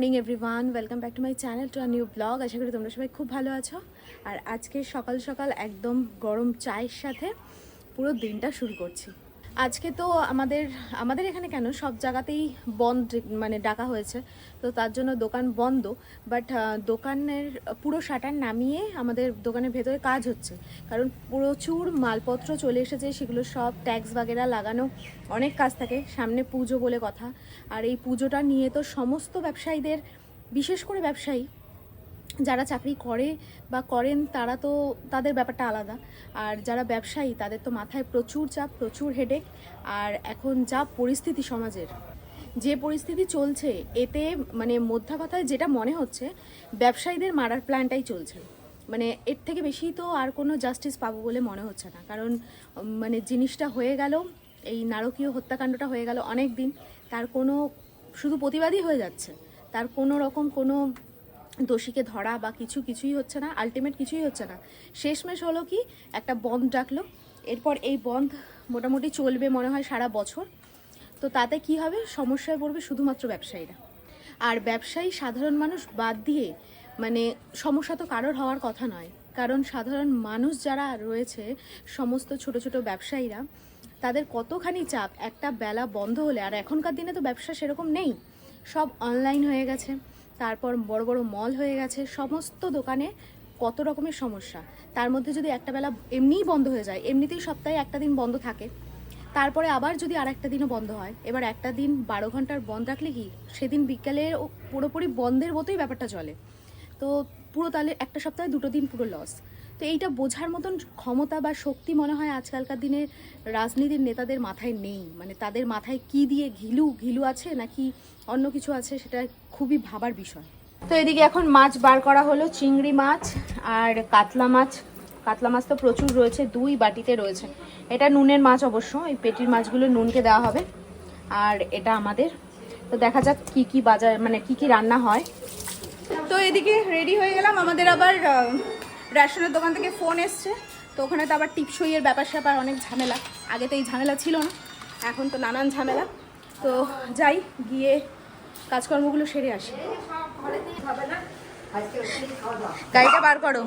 Morning, everyone. Welcome back to my channel to a new blog আশা করি তোমরা সবাই খুব ভালো আছো। আর আজকে সকাল সকাল একদম গরম চায়ের সাথে পুরো দিনটা শুরু করছি। আজকে তো আমাদের আমাদের এখানে কেন? সব জায়গাতেই বন্ধ মানে ডাকা হয়েছে। তো তার জন্য দোকান বন্ধ। বাট দোকানের পুরো শাটার নামিয়ে আমাদের দোকানের ভেতরে কাজ হচ্ছে। কারণ প্রচুর মালপত্র চলে এসেছে, সেগুলো সব ট্যাক্স বাগেরা লাগানো। অনেক কাজ থাকে, সামনে পুজো বলে কথা। আর এই পুজোটা নিয়ে তো সমস্ত ব্যবসায়ীদের, বিশেষ করে ব্যবসায়ী যারা চাকরি করে বা করেন, তারা তো তাদের ব্যাপারটা আলাদা। আর যারা ব্যবসায়ী, তাদের তো মাথায় প্রচুর চাপ, প্রচুর হেডেক আর এখন যা পরিস্থিতি সমাজের, যে পরিস্থিতি চলছে, এতে মানে মধ্যা কথায় যেটা মনে হচ্ছে, ব্যবসায়ীদের মারার প্ল্যানটাই চলছে। মানে এর থেকে বেশি তো আর কোনো জাস্টিস পাবো বলে মনে হচ্ছে না। কারণ মানে জিনিসটা হয়ে গেল, এই নারকীয় হত্যাকাণ্ডটা হয়ে গেল অনেক দিন। তার কোনো, শুধু প্রতিবাদই হয়ে যাচ্ছে। তার কোনো রকম কোনো দোষীকে ধরা বা কিছু কিছুই হচ্ছে না আলটিমেট কিছুই হচ্ছে না। শেষমেশ হলো কি, একটা বন্ধ ডাকলো। এরপর এই বন্ধ মোটামুটি চলবে মনে হয় সারা বছর। তো তাতে কি হবে? সমস্যায় পড়বে শুধুমাত্র ব্যবসায়ীরা। আর ব্যবসায়ী সাধারণ মানুষ বাদ দিয়ে মানে সমস্যা তো কারোর হওয়ার কথা নয়। কারণ সাধারণ মানুষ যারা রয়েছে, সমস্ত ছোট ছোট ব্যবসায়ীরা, তাদের কতখানি চাপ? একটা বেলা বন্ধ হলে, আর এখনকার দিনে তো ব্যবসা সেরকম নেই। সব অনলাইন হয়ে গেছে। তারপর বড় বড় মল হয়ে গেছে, সমস্ত দোকানে কত রকমের সমস্যা। তার মধ্যে যদি একটা বেলা এমনিই বন্ধ হয়ে যায়, এমনিতেই সপ্তাহে একটা দিন বন্ধ থাকে, তারপরে আবার যদি আর একটা দিনও বন্ধ হয়, এবার একটা দিন বারো ঘণ্টার বন্ধ রাখলে কি সেদিন বিকালে পুরোপুরি বন্ধের মতোই ব্যাপারটা চলে। তো পুরো তাহলে একটা সপ্তাহে দুটো দিন পুরো লস তো এইটা বোঝার মতন ক্ষমতা বা শক্তি মনে হয় আজকালকার দিনে রাজনীতির নেতাদের মাথায় নেই। মানে তাদের মাথায় কি দিয়ে ঘিলু ঘিলু আছে নাকি অন্য কিছু আছে সেটা খুবই ভাবার বিষয়। তো এদিকে এখন মাছ বার করা হলো চিংড়ি মাছ আর কাতলা মাছ। কাতলা মাছ তো প্রচুর রয়েছে দুই বাটিতে রয়েছে। এটা নুনের মাছ অবশ্য এই পেটির মাছগুলো নুনকে দেওয়া হবে। আর এটা আমাদের। তো দেখা যাক কি কি বাজার মানে কি কি রান্না হয়। তো এদিকে রেডি হয়ে গেলাম আমাদের আবার রেশনের দোকান থেকে ফোন এসছে। তো ওখানে তো আবার টিপসইয়ের ব্যাপার স্যাপার অনেক ঝামেলা। আগে তো এই ঝামেলা ছিল না, এখন তো নানান ঝামেলা। তো যাই, গিয়ে কাজকর্মগুলো সেরে আসি। গাড়িটা বার করো।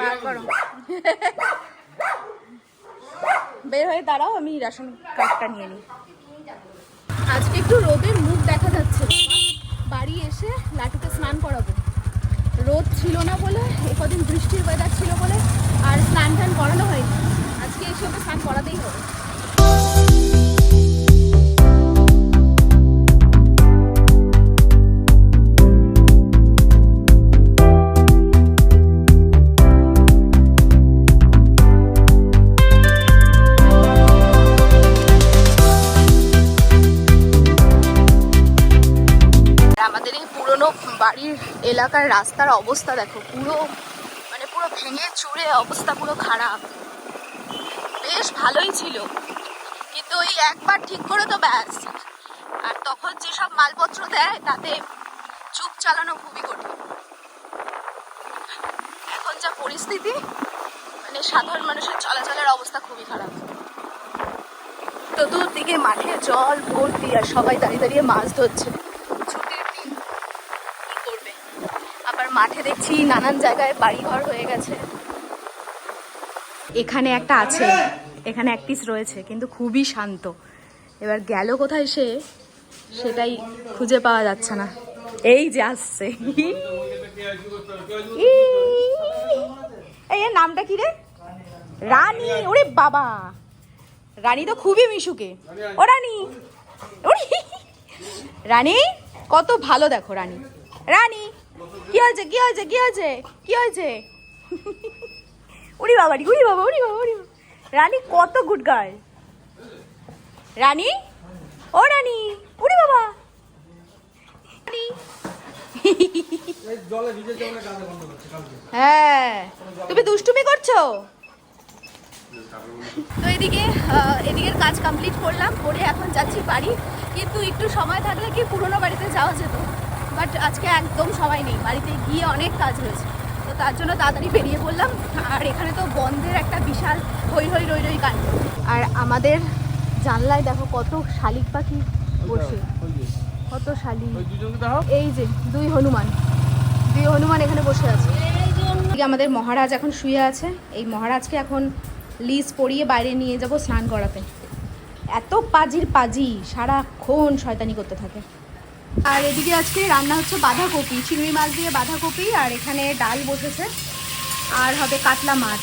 বার করো। বের হয়ে দাঁড়াও, আমি রেশন কার্ডটা নিয়ে নিই। আজকে একটু রোদের মুখ দেখা যাচ্ছে। বাড়ি এসে লাটুকে স্নান করাবো। রোদ ছিল না বলে কদিন বৃষ্টির ওয়েদার ছিল বলে, আর স্নান টান করানো হয়নি। আজকে এসে ওকে স্নান করাতেই হবে। আমাদের এই পুরনো বাড়ির এলাকার রাস্তার অবস্থা দেখো, পুরো মানে পুরো ভেঙে চুরে অবস্থা পুরো খারাপ। বেশ ভালোই ছিল, কিন্তু ওই একবার ঠিক করে তো ব্যাস। আর তখন যেসব মালপত্র দেয়, তাতে চুপ চালানো খুবই কঠিন। এখন যা পরিস্থিতি মানে সাধারণ মানুষের চলাচলের অবস্থা খুবই খারাপ। চতুর্দিকে মাঠে জল, ভর্তি, আর সবাই দাঁড়িয়ে দাঁড়িয়ে মাছ ধরছে ছুটির দিন কি করবে আবার মাঠে দেখছি নানান জায়গায় বাড়িঘর হয়ে গেছে। এখানে একটা আছে, এখানে এক পিস রয়েছে, কিন্তু খুবই শান্ত। এবার গেল কোথায় সে, সেটাই খুঁজে পাওয়া যাচ্ছে না। এই যে আসছে! এই নামটা কি রে? রানী, ওরে বাবা। রানী তো খুবই মিশুকে। ও রানী! রানী, কত ভালো দেখো রানী। রানী কি হয়েছে? কি হয়েছে? কি হয়েছে? কি হয়েছে? উড়ি বাবা উড়ি বাবা উড়ি বাবা, উড়ি রানী কত গুড গার্ল। রানী? ও রানী, উড়ি বাবা। হ্যাঁ। তুমি দুষ্টুমি করছ? তো এদিকে এদিকের কাজ কমপ্লিট করলাম, করে এখন যাচ্ছি বাড়ি। কিন্তু একটু সময় থাকলে কি পুরোনো বাড়িতে যাওয়া যেত? বাট আজকে একদম সবাই নেই বাড়িতে গিয়ে অনেক কাজ রয়েছে তো তার জন্য তাড়াতাড়ি বেরিয়ে পড়লাম। আর এখানে তো বন্ধের একটা বিশাল হই হই রই রই কাণ্ড। আর আমাদের জানলায় দেখো কত শালিক পাখি বসে। কত শালিক। এই যে দুই হনুমান। দুই হনুমান এখানে বসে আছে। আমাদের মহারাজ এখন শুয়ে আছে। এই মহারাজকে এখন লিজ পরিয়ে বাইরে নিয়ে যাব স্নান করাতে। এত পাজির পাজি সারাক্ষণ শয়তানি করতে থাকে। আর এদিকে আজকে রান্না হচ্ছে বাঁধাকপি, চিংড়ি মাছ দিয়ে বাঁধাকপি আর এখানে ডাল বসেছে। আর হবে কাতলা মাছ।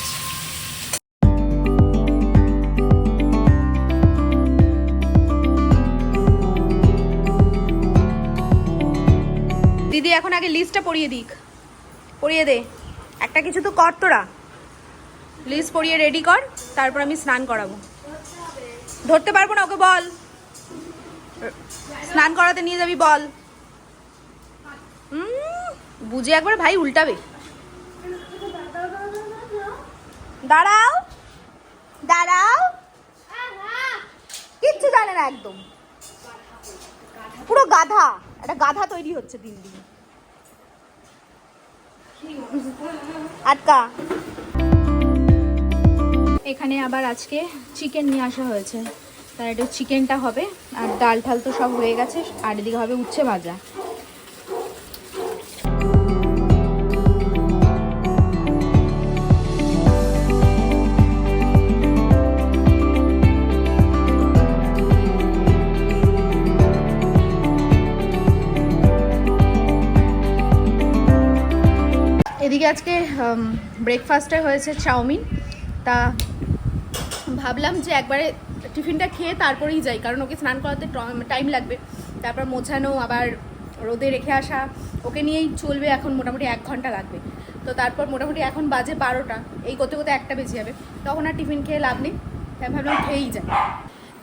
দিদি, এখন আগে লিস্টটা পড়িয়ে দিক। পড়িয়ে দে। একটা কিছু তো কর তোরা। লিস্ট পড়িয়ে রেডি কর, তারপর আমি স্নান করাবো। ধরতে পারব না ওকে, বল। স্নান করাতে নিয়ে যাবি, বল। বুঝে একবার ভাই উল্টাবে। দাঁড়াও। দাঁড়াও। কিচ্ছু জানে না একদম। পুরো গাধা। একটা গাধা তৈরি হচ্ছে দিন দিন। আটকা। এখানে আবার আজকে চিকেন নিয়ে আসা হয়েছে। তার একটু চিকেনটা হবে, আর ডাল ঠাল তো সব হয়ে গেছে, আর এদিকে হবে উচ্ছে ভাজা। এদিকে আজকে ব্রেকফাস্টে হয়েছে চাউমিন। তা ভাবলাম যে একবারে টিফিনটা খেয়ে তারপরেই যাই, কারণ ওকে স্নান করাতে টাইম লাগবে। তারপর মোছানো, আবার রোদে রেখে আসা, ওকে নিয়েই চলবে এখন মোটামুটি এক ঘণ্টা লাগবে। তো তারপর মোটামুটি এখন বাজে বারোটা, এই করতে করতে একটা বেজে যাবে। তখন আর টিফিন খেয়ে লাভ নেই, তাই ভাবলাম খেয়েই যাই।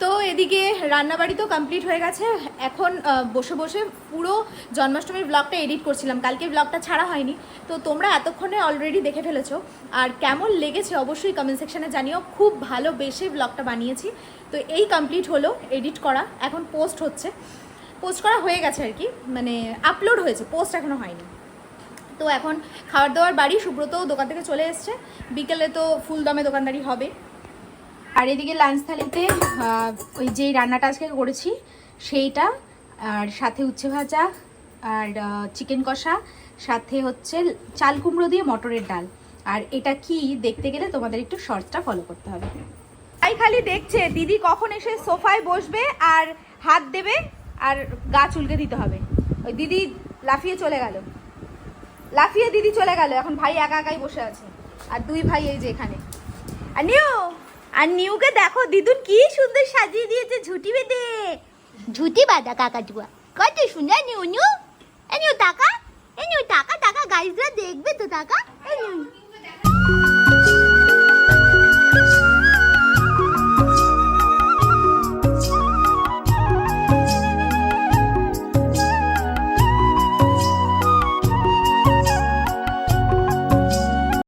তো এদিকে রান্নাবাড়ি তো কমপ্লিট হয়ে গেছে। এখন বসে বসে পুরো জন্মাষ্টমীর ব্লগটা এডিট করছিলাম। কালকে ব্লগটা ছাড়া হয়নি। তো তোমরা এতক্ষণে অলরেডি দেখে ফেলেছো। আর কেমন লেগেছে অবশ্যই কমেন্ট সেকশনে জানিও। খুব ভালোবেসে ব্লগটা বানিয়েছি। তো এই কমপ্লিট হলো এডিট করা। এখন পোস্ট হচ্ছে। পোস্ট করা হয়ে গেছে আর কি। মানে আপলোড হয়েছে। পোস্ট এখনও হয়নি। তো এখন খাওয়ার দাওয়ার বাড়ি সুব্রত দোকান থেকে চলে এসছে। বিকেলে তো ফুল দামে দোকানদারি হবে। আর এদিকে লাঞ্চ থালিতে ওই যেই রান্নাটা আজকে করেছি, সেইটা, আর সাথে উচ্ছে ভাজা, আর চিকেন কষা, সাথে হচ্ছে চাল কুমড়ো দিয়ে মটরের ডাল। আর এটা কি দেখতে গেলে তোমাদের একটু শর্টসটা ফলো করতে হবে। তাই খালি দেখছে, দিদি কখন এসে সোফায় বসবে আর হাত দেবে আর গা চুলকে দিতে হবে। ওই দিদি লাফিয়ে চলে গেল। লাফিয়ে দিদি চলে গেল, এখন ভাই একা একাই বসে আছে। আর দুই ভাই এই যে এখানে। আর নিউ! আর নিউকে দেখো, দিদুন কি সুন্দর সাজিয়ে দিয়েছে ঝুটি বেঁধে। ঝুটি বাঁধা কাকাটুয়া কত সুন্দর, নিউ নিউ। এ নিউ, টাকা। এ নিউ, টাকা টাকা। গাইজরা দেখবে তো, টাকা। A new.